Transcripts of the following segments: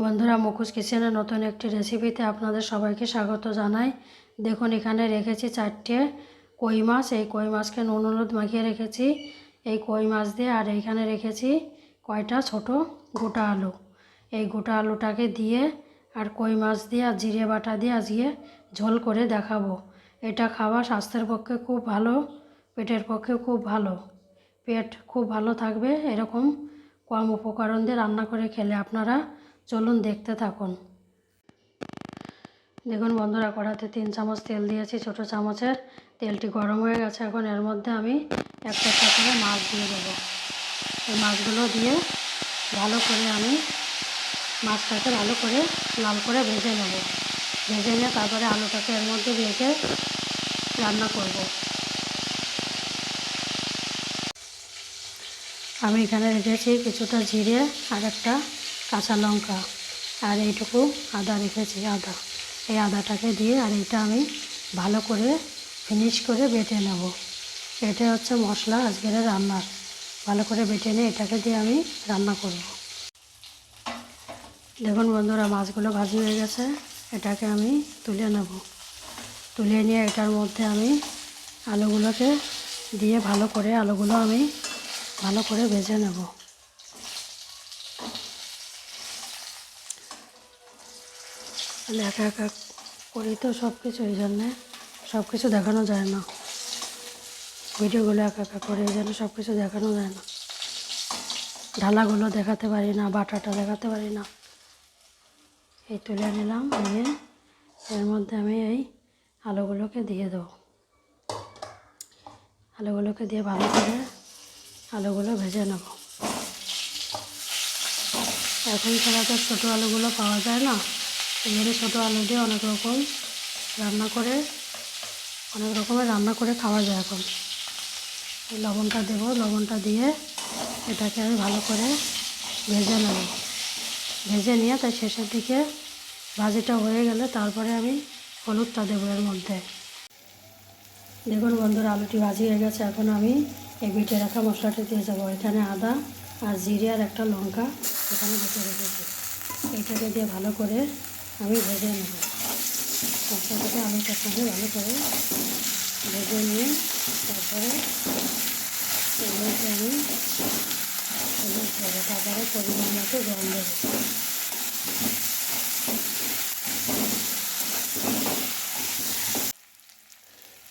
বন্ধুরা, মুখোশ কিচেনের নতুন একটি রেসিপিতে আপনাদের সবাইকে স্বাগত জানাই। দেখুন, এখানে রেখেছি চারটে কই মাছ। এই কই মাছকে নুন হলুদ মাখিয়ে রেখেছি। এই কই মাছ দিয়ে আর এইখানে রেখেছি কয়টা? ছোট গোটা আলু। এই গোটা আলুটাকে দিয়ে আর কই মাছ দিয়ে আর জিরে বাটা দিয়ে আজকে ঝোল করে দেখাবো। এটা খাওয়া স্বাস্থ্যের পক্ষে খুব ভালো, পেটের পক্ষে খুব ভালো। পেট খুব ভালো থাকবে, এরকম কম উপকরণ দিয়ে রান্না করে খেলে আপনারা চলুন দেখতে থাকুন। দেখুন বন্ধুরা, কড়াতে তিন চামচ তেল দিয়েছি, ছোট চামচের। তেলটি গরম হয়ে গেছে, এখন এর মধ্যে আমি একটা একটা করে মাছ দিয়ে দেবো। এই মাছগুলো দিয়ে ভালো করে আমি মাছটাকে ভালো করে লাল করে ভেজে নেব। ভেজে নিয়ে তারপরে আলুটাকে এর মধ্যে ভেজে রান্না করব। আমি এখানে রেখেছি কিছুটা জিরে আর একটা কাঁচা লঙ্কা আর এইটুকু আদা রেখেছি, আদা। এই আদাটাকে দিয়ে আর এটা আমি ভালো করে ফিনিশ করে বেটে নেব। এটা হচ্ছে মশলা আজকের রান্নার ভালো করে বেটে নিয়ে এটাকে দিয়ে আমি রান্না করব। দেখুন বন্ধুরা, মাছগুলো ভাজি হয়ে গেছে। এটাকে আমি তুলে নেব। তুলে নিয়ে এটার মধ্যে আমি আলুগুলোকে দিয়ে ভালো করে, আলুগুলো আমি ভালো করে ভেজে নেব। তাহলে একা একা করি তো সব কিছু এই জন্যে সব কিছু দেখানো যায় না। ভিডিওগুলো একা একা করে, এই জন্য সব কিছু দেখানো যায় না। ঢালাগুলো দেখাতে পারি না, বাটাটা দেখাতে পারি না। এই তুলে নিলাম, নিয়ে এর মধ্যে আমি এই আলুগুলোকে দিয়ে দেবো। আলুগুলোকে দিয়ে ভালো করে আলুগুলো ভেজে নেব। এখন ছাড়া তো ছোটো আলুগুলো পাওয়া যায় না। এবারে ছোটো আলু দিয়ে অনেক রকম রান্না করে, অনেক রকমের রান্না করে খাওয়া যায় এখন। লবণটা দেবো, লবণটা দিয়ে এটাকে আমি ভালো করে ভেজে নেব। ভেজে নিয়ে তাই শেষের দিকে ভাজিটা হয়ে গেলে তারপরে আমি হলুদটা দেবো এর মধ্যে। দেখুন বন্ধুরা, আলুটি ভাজি হয়ে গেছে। এখন আমি এই বেটে রাখা মশলাটা দিয়ে যাব এখানে আদা আর জিরে আর একটা লঙ্কা এখানে বেটে রেখেছি। এইটাকে দিয়ে ভালো করে আমি ভেজে নেব। মশলাটাকে আলুটার সঙ্গে ভালো করে ভেজে নিয়ে তারপরে মধ্যে আমি দেবো তারপরে পরিমাণ মতো জল দেবো।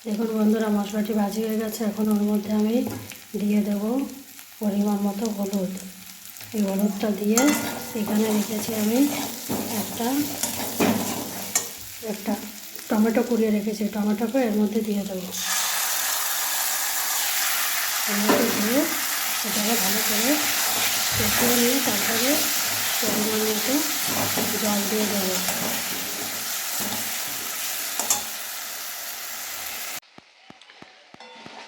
দেখুন বন্ধুরা, মশলাটি ভাজি হয়ে গেছে। এখন ওর মধ্যে আমি দিয়ে দেব পরিমাণ মতো হলুদ। এই হলুদটা দিয়ে এখানে রেখেছি আমি একটা একটা টমেটো কুড়িয়ে রেখেছি, টমেটোকে এর মধ্যে দিয়ে দেবো। মধ্যে দিয়ে এটাকে ভালো করে কষিয়ে নিয়ে তারপরে পরিমাণ মতো জল দিয়ে দেবো।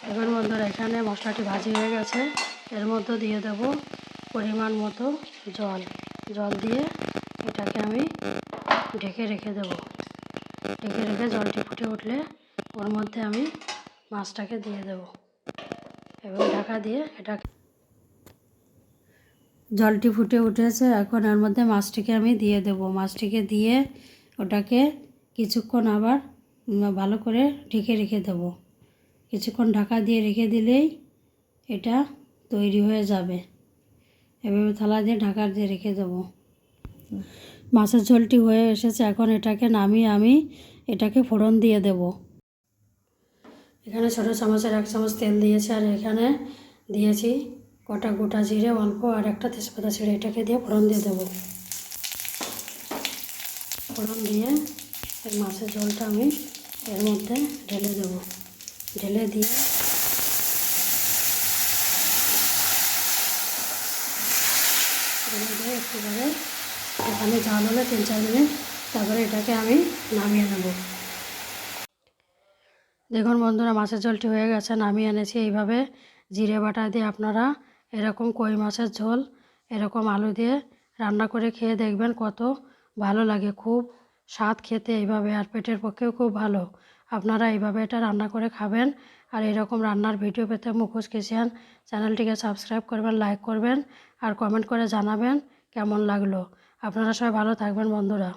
এবার বন্ধুরা, এখানে মশলাটি ভাজি হয়ে গেছে। এর মধ্যে দিয়ে দেব পরিমাণ মতো জল। জল দিয়ে এটাকে আমি ঢেকে রেখে দেব। ঢেকে রেখে জলটি ফুটে উঠলে ওর মধ্যে আমি মাছটাকে দিয়ে দেব এবং ঢাকা দিয়ে এটা জলটি ফুটে উঠেছে, এখন এর মধ্যে মাছটিকে আমি দিয়ে দেব। মাছটিকে দিয়ে ওটাকে কিছুক্ষণ আবার ভালো করে ঢেকে রেখে দেবো। কিছুক্ষণ ঢাকা দিয়ে রেখে দিলেই এটা তৈরি হয়ে যাবে। এভাবে থালা দিয়ে ঢাকা দিয়ে রেখে দেবো। মাছের ঝোলটি হয়ে এসেছে, এখন এটাকে নামিয়ে আমি এটাকে ফোড়ন দিয়ে দেব। এখানে ছোটো চামচের এক চামচ তেল দিয়েছি, আর এখানে দিয়েছি কটা গোটা জিরে, অল্প আর একটা তেজপাতা ছিঁড়ে এটাকে দিয়ে ফোড়ন দিয়ে দেবো। ফোড়ন দিয়ে এই মাছের ঝোলটা আমি এর মধ্যে ঢেলে দেবো। ঢেলে দিয়ে দিয়ে এখানে জাল হলে তিন চার মিনিট, তারপরে এটাকে আমি নামিয়ে নেব। দেখুন বন্ধুরা, মাছের ঝোলটি হয়ে গেছে, নামিয়ে এনেছি। এইভাবে জিরে বাটা দিয়ে আপনারা এরকম কই মাছের ঝোল, এরকম আলু দিয়ে রান্না করে খেয়ে দেখবেন কত ভালো লাগে। খুব স্বাদ খেতে এইভাবে, আর পেটের পক্ষেও খুব ভালো। আপনারা এইভাবে এটা রান্না করে খাবেন। আর এরকম রান্নার ভিডিও পেতে মুখোশ কিচেন চ্যানেলটিকে সাবস্ক্রাইব করবেন, লাইক করবেন আর কমেন্ট করে জানাবেন কেমন লাগল। আপনারা সবাই ভালো থাকবেন বন্ধুরা।